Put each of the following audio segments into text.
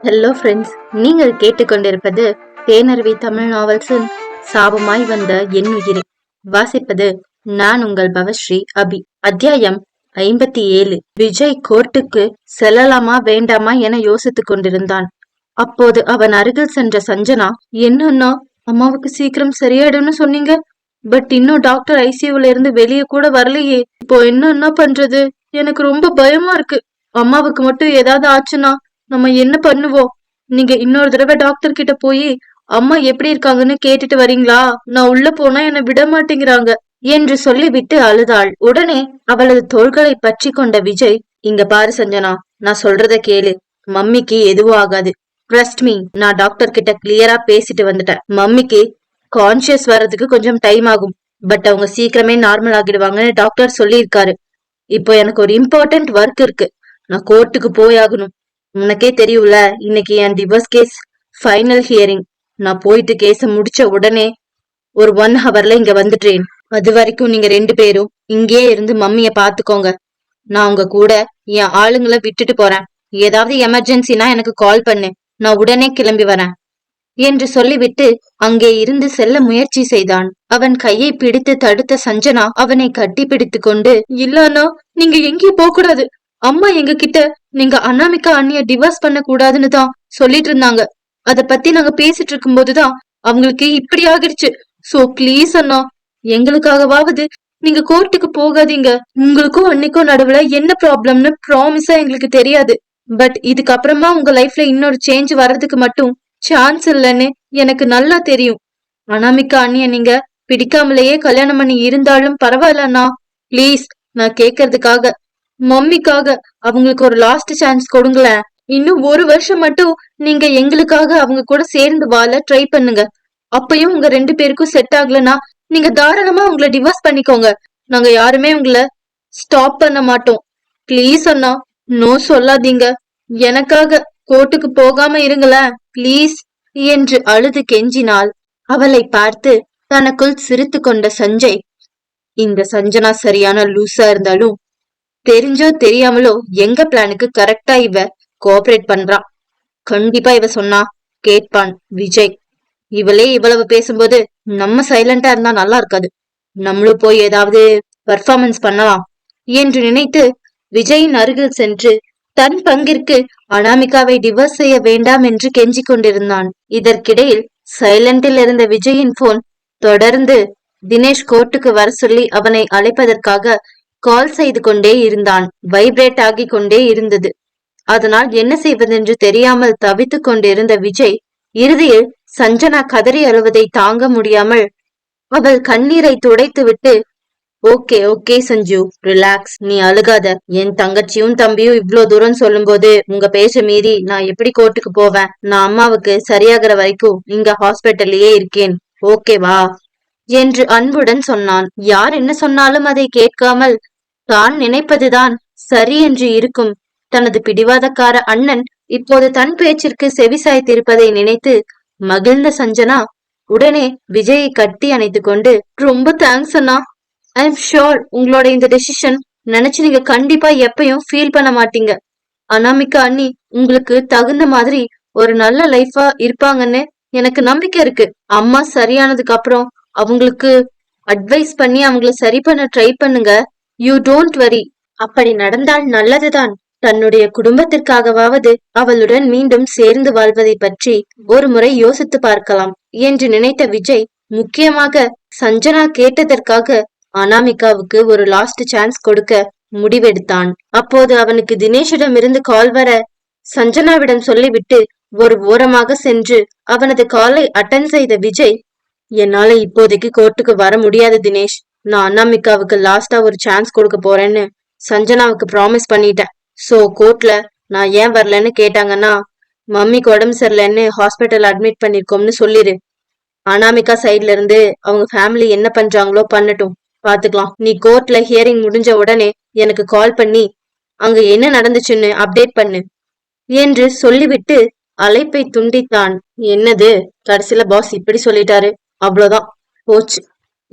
Hello friends நீங்கள் கேட்டுக்கொண்டிருப்பது தேனருவி தமிழ் நாவல்ஸின் சாபமாய் வந்த என் உயிரை. வாசிப்பது நான் உங்கள் பவஸ்ரீ அபி. அத்தியாயம் ஐம்பத்தி ஏழு விஜய் கோர்ட்டுக்கு செல்லலாமா வேண்டாமா என யோசித்துக் கொண்டிருந்தான். அப்போது அவன் அருகில் சென்ற சஞ்சனா என்னன்னா அம்மாவுக்கு சீக்கிரம் சரியாயிடும்னு சொன்னீங்க? பட் இன்னும் டாக்டர் ஐசியூல இருந்து வெளியே கூட வரலையே. இப்போ என்ன பண்றது? எனக்கு ரொம்ப பயமா இருக்கு. அம்மாவுக்கு மட்டும் ஏதாவது ஆச்சுன்னா நம்ம என்ன பண்ணுவோம்? நீங்க இன்னொரு தடவை டாக்டர் கிட்ட போய் அம்மா எப்படி இருக்காங்கன்னு கேட்டுட்டு வரீங்களா? நான் உள்ள போனா என்ன விட மாட்டேங்கிறாங்க என்று சொல்லிவிட்டு அழுதாள். உடனே அவளது தோள்களை பற்றி கொண்ட விஜய் இங்க பாரு சஞ்சனா நான் சொல்றத கேளு. மம்மிக்கு எதுவும் ஆகாது. ட்ரஸ்ட் மீ நான் டாக்டர் கிட்ட கிளியரா பேசிட்டு வந்துட்டேன். மம்மிக்கு கான்சியஸ் வர்றதுக்கு கொஞ்சம் டைம் ஆகும். பட் அவங்க சீக்கிரமே நார்மல் ஆகிடுவாங்கன்னு டாக்டர் சொல்லியிருக்காரு. இப்போ எனக்கு ஒரு இம்பார்ட்டன்ட் ஒர்க் இருக்கு. நான் கோர்ட்டுக்கு போயாகணும் உனக்கே தெரியும்ல இன்னைக்கு என் டிவோர்ஸ் கேஸ் ஃபைனல் ஹியரிங் நான் போயிட்டு கேஸ முடிச்ச உடனே ஒரு ஒன் ஹவர்ல இங்க வந்துட்டேன். அது வரைக்கும் நீங்க ரெண்டு பேரும் இங்கேயே இருந்து மம்மிய பாத்துக்கோங்க. நான் உங்க கூட என் ஆளுங்களை விட்டுட்டு போறேன். ஏதாவது எமர்ஜென்சினா எனக்கு கால் பண்ணு. நான் உடனே கிளம்பி வரேன். என்று சொல்லிவிட்டு அங்கே இருந்து செல்ல முயற்சி செய்தான். அவன் கையை பிடித்து தடுத்த சஞ்சனா அவனை கட்டி பிடித்து கொண்டு இல்லன்னா நீங்க எங்கேயும் போக கூடாது அம்மா எங்க கிட்ட நீங்க அனாமிகா அண்ணிய டிவோர்ஸ் பண்ண கூடாதுன்னு தான் சொல்லிட்டு இருந்தாங்க அத பத்தி நாங்க பேசிட்டு இருக்கும் போதுதான் அவங்களுக்கு இப்படி ஆகிடுச்சு. சோ ப்ளீஸ் அண்ணா எங்களுக்காகவாவது நீங்க கோர்ட்டுக்கு போகாதீங்க. உங்களுக்கும் அன்னைக்கும் நடுவுல என்ன ப்ராப்ளம்னு ப்ராமிஸா எங்களுக்கு தெரியாது. பட் இதுக்கப்புறமா உங்க லைஃப்ல இன்னொரு சேஞ்ச் வர்றதுக்கு மட்டும் சான்ஸ் இல்லைன்னு எனக்கு நல்லா தெரியும். அனாமிகா அண்ணிய நீங்க பிடிக்காமலேயே கல்யாணம் பண்ணி இருந்தாலும் பரவாயில்லண்ணா. ப்ளீஸ் நான் கேக்குறதுக்காக மம்மிக்காக அவங்களுக்கு ஒரு லாஸ்ட் சான்ஸ் கொடுங்களேன். இன்னும் ஒரு வருஷம் மட்டும் நீங்க எங்களுக்காக அவங்க கூட சேர்ந்து வாழ ட்ரை பண்ணுங்க. அப்பயும் உங்க ரெண்டு பேருக்கும் செட் ஆகலன்னா நீங்க தாராளமா உங்களை டிவோர்ஸ் பண்ணிக்கோங்க. நாங்க யாருமே உங்களை ஸ்டாப் பண்ண மாட்டோம். ப்ளீஸ் அண்ணா நோ சொல்லாதீங்க. எனக்காக கோர்ட்டுக்கு போகாம இருங்களேன் ப்ளீஸ் என்று அழுது கெஞ்சினாள். அவளை பார்த்து தனக்குள் சிரித்து கொண்ட சஞ்சய் இந்த சஞ்சனா சரியான லூசா இருந்தாலும் தெரிஞ்சோ தெரியாமலோ எங்க பிளானுக்கு கரெக்டா இவ கோஆபரேட் பண்றான் கண்டிப்பா இவ சொன்னா கேட்பான் விஜய். இவளே இவ்வளவு பேசும்போது நம்ம சைலண்டா இருந்தா நல்லா இருக்காது. நம்மளும் போய் ஏதாவது பர்ஃபார்மன்ஸ் பண்ணலாம் என்று நினைத்து விஜயின் அருகில் சென்று தன் பங்கிற்கு அனாமிகாவை டிவோர்ஸ் செய்ய வேண்டாம் என்று கெஞ்சிக் கொண்டிருந்தான். இதற்கிடையில் சைலண்டில் இருந்த விஜயின் போன் தொடர்ந்து தினேஷ் கோர்ட்டுக்கு வர சொல்லி அவனை அழைப்பதற்காக கால் செய்து கொண்டே இருந்தான். வைப்ரேட் ஆகிக் கொண்டே இருந்தது. அதனால் என்ன செய்வதென்று தெரியாமல் தவித்துக் கொண்டிருந்த விஜய் இறுதியில் சஞ்சனா கதறி அழுவதை தாங்க முடியாமல் அவள் கண்ணீரை துடைத்து விட்டு ஓகே ஓகே சஞ்சு ரிலாக்ஸ் நீ அழுகாத. என் தங்கச்சியும் தம்பியும் இவ்ளோ தூரம் சொல்லும்போது உங்க பேச்ச மீறி நான் எப்படி கோர்ட்டுக்கு போவேன்? நான் அம்மாவுக்கு சரியாகிற வரைக்கும் இங்க ஹாஸ்பிட்டல்லையே இருக்கேன். ஓகேவா? என்று அன்புடன் சொன்னான். யார் என்ன சொன்னாலும் அதை கேட்காமல் தான் நினைப்பதுதான் சரி என்று இருக்கும். தனது பிடிவாதக்கார அண்ணன் இப்போது தன் பேச்சிற்கு செவிசாய்த்திருப்பதை நினைத்து மகிழ்ந்த சஞ்சனா உடனே விஜயை கட்டி அணைத்து கொண்டு ரொம்ப தேங்க்ஸ் அண்ணா. ஐ எம் ஷோர் உங்களோட இந்த டெசிஷன் நினைச்சு நீங்க கண்டிப்பா எப்பயும் ஃபீல் பண்ண மாட்டீங்க. அனாமிகா அண்ணி உங்களுக்கு தகுந்த மாதிரி ஒரு நல்ல லைஃபா இருப்பாங்கன்னு எனக்கு நம்பிக்கை இருக்கு. அம்மா சரியானதுக்கு அப்புறம் அவங்களுக்கு அட்வைஸ் பண்ணி அவங்கள சரி பண்ண ட்ரை பண்ணுங்க. யூ டோன்ட் வரி அப்படி நடந்தால் நல்லதுதான். தன்னுடைய குடும்பத்திற்காகவாவது அவளுடன் மீண்டும் சேர்ந்து வாழ்வதை பற்றி ஒரு முறை யோசித்து பார்க்கலாம். என்று நினைத்த விஜய் முக்கியமாக சஞ்சனா கேட்டதற்காக அனாமிகாவுக்கு ஒரு லாஸ்ட் சான்ஸ் கொடுக்க முடிவெடுத்தான். அப்போது அவனுக்கு தினேஷிடம் இருந்து கால் வர சஞ்சனாவிடம் சொல்லிவிட்டு ஒரு ஓரமாக சென்று அவனது காலை அட்டன் செய்த விஜய் என்னால இப்போதைக்கு கோர்ட்டுக்கு வர முடியாது தினேஷ். நான் அண்ணாமிக்காவுக்கு லாஸ்டா ஒரு சான்ஸ் கொடுக்க போறேன்னு சஞ்சனாவுக்கு ப்ராமிஸ் பண்ணிட்டேன். சோ கோர்ட்ல நான் ஏன் வரலன்னு கேட்டாங்கன்னா மம்மிக்கு உடம்பு சரியில்லைன்னு ஹாஸ்பிட்டல் அட்மிட் பண்ணிருக்கோம்னு சொல்லிரு. அனாமிகா சைட்ல இருந்து அவங்க ஃபேமிலி என்ன பண்றாங்களோ பண்ணட்டும். பாத்துக்கலாம். நீ கோர்ட்ல ஹியரிங் முடிஞ்ச உடனே எனக்கு கால் பண்ணி அங்க என்ன நடந்துச்சுன்னு அப்டேட் பண்ணு. என்று சொல்லிவிட்டு அழைப்பை துண்டித்தான். என்னது? கடைசியில பாஸ் இப்படி சொல்லிட்டாரு. அவ்வளவுதான். போச்சு.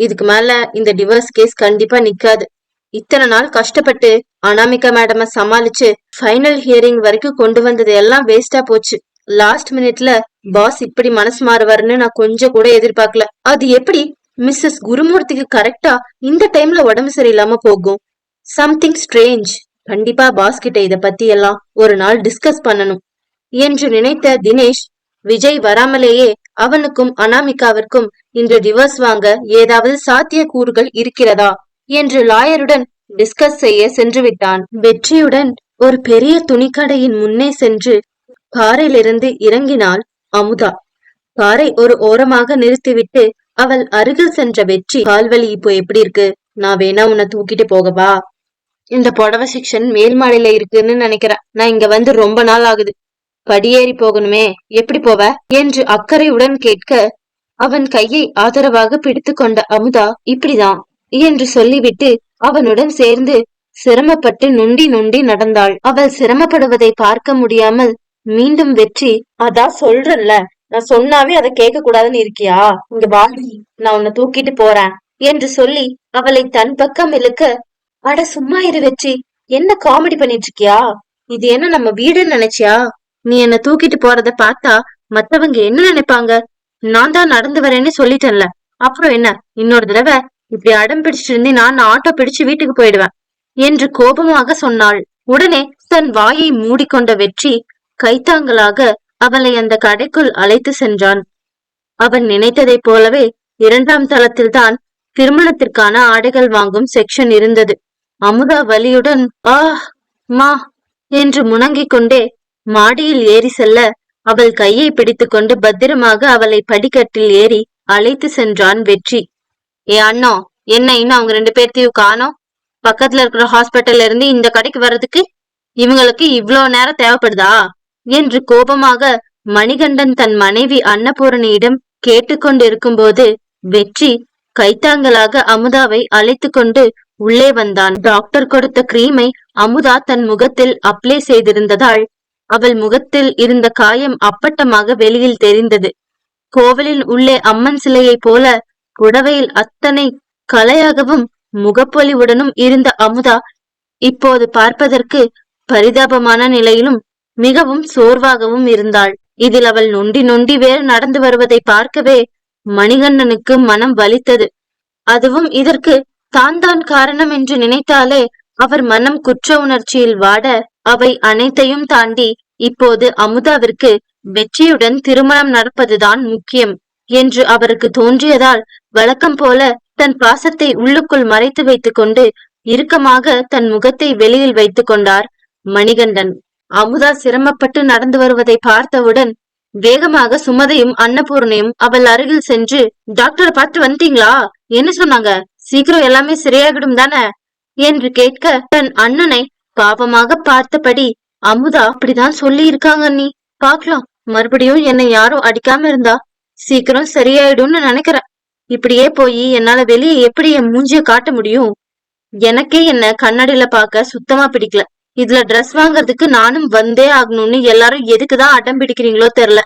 இதுக்கு மேல இந்த டிவோர்ஸ் கேஸ் கண்டிப்பா நிக்காது. இத்தனை நாள் கஷ்டப்பட்டு அனாமிகா மேடம சமாளிச்சு ஃபைனல் ஹியரிங் வரைக்கும் கொண்டு வந்தது எல்லாம் வேஸ்டா போச்சு. லாஸ்ட் மினிட்ல பாஸ் இப்படி மனசு மாறுவாருன்னு நான் கொஞ்சம் கூட எதிர்பார்க்கல. அது எப்படி? மிஸ்ஸஸ் குருமூர்த்திக்கு கரெக்டா இந்த டைம்ல உடம்பு சரியில்லாம போகும். சம்திங் ஸ்ட்ரேஞ்ச் கண்டிப்பா பாஸ் கிட்ட இத பத்தி எல்லாம் ஒரு நாள் டிஸ்கஸ் பண்ணணும். என்று நினைத்த தினேஷ் விஜய் வராமலேயே அவனுக்கும் அனாமிகாவிற்கும் இன்று டிவோர்ஸ் வாங்க ஏதாவது சாத்திய கூறுகள் இருக்கிறதா? என்று லாயருடன் டிஸ்கஸ் செய்ய சென்று விட்டான் வெற்றியுடன் ஒரு பெரிய துணிக்கடையின் முன்னே சென்று காரிலிருந்து இறங்கினாள் அமுதா. காரை ஒரு ஓரமாக நிறுத்திவிட்டு அவள் அருகில் சென்ற வெற்றி கால்வலி இப்போ எப்படி இருக்கு? நான் வேணா உன்னை தூக்கிட்டு போகவா இந்த புடவை செக்ஷன் மேல் மாடியில இருக்குன்னு நினைக்கிறேன். நான் இங்க வந்து ரொம்ப நாள் ஆகுது. படியேறி போகணுமே எப்படி போவ? என்று அக்கறையுடன் கேட்க அவன் கையை ஆதரவாக பிடித்து கொண்ட அமுதா இப்படிதான் என்று சொல்லிவிட்டு அவனுடன் சேர்ந்து சிரமப்பட்டு நொண்டி நொண்டி நடந்தாள். அவள் சிரமப்படுவதை பார்க்க முடியாமல் மீண்டும் வெற்றி அதான் சொல்றேன்ல. நான் சொன்னாவே அதை கேட்க கூடாதுன்னு இருக்கியா? இங்க வாடி நான் உன்னை தூக்கிட்டு போறேன் என்று சொல்லி அவளை தன் பக்கம் இழுக்க அட சும்மா இரு வெற்றி. என்ன காமெடி பண்ணிட்டு இருக்கியா? இது என்ன நம்ம வீடுன்னு நினைச்சியா? நீ என்ன தூக்கிட்டு போறத பார்த்தா மத்தவங்க என்ன நினைப்பாங்க? நான் தான் நடந்து வரேன்னு சொல்லிட்டேன்ல. அப்புறம் என்ன? இன்னொரு தடவை இப்படி அடம் பிடிச்சிட்டு இருந்தே நான் ஆட்டோ பிடிச்சு வீட்டுக்கு போயிடுவேன் என்று கோபமாக சொன்னாள். உடனே தன் வாயை மூடிக்கொண்ட வெற்றி கைத்தாங்களாக அவளை அந்த கடைக்குள் அழைத்து சென்றான். அவன் நினைத்ததைப் போலவே இரண்டாம் தளத்தில்தான் திருமணத்திற்கான ஆடைகள் வாங்கும் செக்ஷன் இருந்தது. அமுதா வலியுடன் ஆ மா என்று முணங்கிக் கொண்டே மாடியில் ஏறி செல்ல அவள் கையை பிடித்துக்கொண்டு பத்திரமாக அவளை படிக்கட்டில் ஏறி அழைத்து சென்றான் வெற்றி. ஏ அண்ணா என்ன இன்னும் அவங்க ரெண்டு பேர்த்தையும் காணோம்? பக்கத்துல இருக்கிற ஹாஸ்பிட்டல்ல இருந்து இந்த கடைக்கு வர்றதுக்கு இவங்களுக்கு இவ்வளவு நேரம் தேவைப்படுதா? என்று கோபமாக மணிகண்டன் தன் மனைவி அன்னபூரணியிடம் கேட்டுக்கொண்டிருக்கும் போது வெற்றி கைத்தாங்கலாக அமுதாவை அழைத்து கொண்டு உள்ளே வந்தான். டாக்டர் கொடுத்த கிரீமை அமுதா தன் முகத்தில் அப்ளை செய்திருந்ததால் அவள் முகத்தில் இருந்த காயம் அப்பட்டமாக வெளியில் தெரிந்தது. கோவிலின் உள்ளே அம்மன் சிலையைப் போல புடவையில் அத்தனை கலையாகவும் முகப்பொலிவுடனும் இருந்த அமுதா இப்போது பார்ப்பதற்கு பரிதாபமான நிலையிலும் மிகவும் சோர்வாகவும் இருந்தாள். இதில் அவள் நொண்டி நொண்டி வேறு நடந்து வருவதை பார்க்கவே மணிகண்ணனுக்கு மனம் வலித்தது. அதுவும் இதற்கு தான் தான் காரணம் என்று நினைத்தாலே அவர் மனம் குற்ற உணர்ச்சியில் வாட அவை அனைத்தையும் தாண்டி இப்போது அமுதாவிற்கு வெற்றியுடன் திருமணம் நடப்பதுதான் முக்கியம் என்று அவருக்கு தோன்றியதால் வழக்கம் போல தன் பாசத்தை உள்ளுக்குள் மறைத்து வைத்துக் கொண்டு இறுக்கமாக தன் முகத்தை வெளியில் வைத்துக் கொண்டார் மணிகண்டன். அமுதா சிரமப்பட்டு நடந்து வருவதை பார்த்தவுடன் வேகமாக சுமதையும் அன்னபூர்ணையும் அவள் அருகில் சென்று டாக்டரை பார்த்து வந்துட்டீங்களா? என்ன சொன்னாங்க? சீக்கிரம் எல்லாமே சரியாகிடும் தானே? என்று கேட்க தன் அண்ணனை பாவமாக பார்த்தபடி அமுதா அப்படிதான் சொல்லி இருக்காங்க நீ பாக்கலாம் மறுபடியும் என்னை யாரும் அடிக்காம இருந்தா சீக்கிரம் சரியாயிடும்னு நினைக்கிறேன். இப்படியே போய் என்னால வெளியே எப்படி என் மூஞ்சிய காட்ட முடியும்? எனக்கே என்ன கண்ணாடியில பாக்க சுத்தமா பிடிக்கல. இதுல ட்ரெஸ் வாங்குறதுக்கு நானும் வந்தே ஆகணும்னு எல்லாரும் எதுக்குதான் அடம் பிடிக்கிறீங்களோ தெரியல.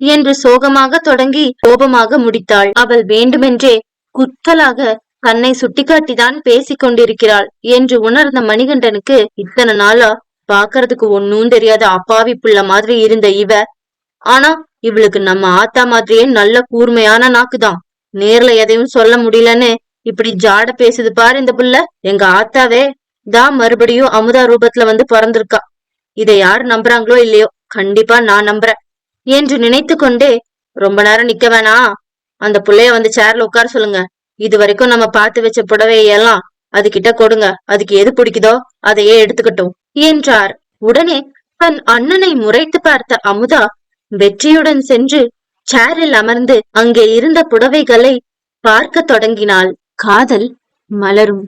என்று சோகமாக தொடங்கி கோபமாக முடித்தாள். அவள் வேண்டுமென்றே குத்தலாக தன்னை சுட்டிக்காட்டிதான் பேசிக் கொண்டிருக்கிறாள் என்று உணர்ந்த மணிகண்டனுக்கு இத்தனை நாளா? பாக்குறதுக்கு ஒன்னும் தெரியாத அப்பாவி புள்ள மாதிரி இருந்த இவ. ஆனா இவளுக்கு நம்ம ஆத்தா மாதிரியே நல்ல கூர்மையான நாக்குதான். நேர்ல எதையும் சொல்ல முடியலன்னு இப்படி ஜாட பேசுது பாரு இந்த புள்ள. எங்க ஆத்தாவே. தான் மறுபடியும் அமுதா ரூபத்துல வந்து பிறந்திருக்கா. இதை யாரு நம்புறாங்களோ இல்லையோ கண்டிப்பா நான் நம்புறேன் என்று நினைத்து கொண்டே ரொம்ப நேரம் நிக்க வேணாம். அந்த புள்ளைய வந்து சேர்ல உட்கார சொல்லுங்க. இது வரைக்கும் நம்ம பார்த்து வச்ச புடவையெல்லாம் அது கிட்ட கொடுங்க. அதுக்கு எது பிடிக்குதோ அதையே எடுத்துக்கட்டும் என்றார். உடனே தன் அண்ணனை முறைத்து பார்த்த அமுதா வெற்றியுடன் சென்று சேரில் அமர்ந்து அங்கே இருந்த புடவைகளை பார்க்க தொடங்கினாள். காதல் மலரும்.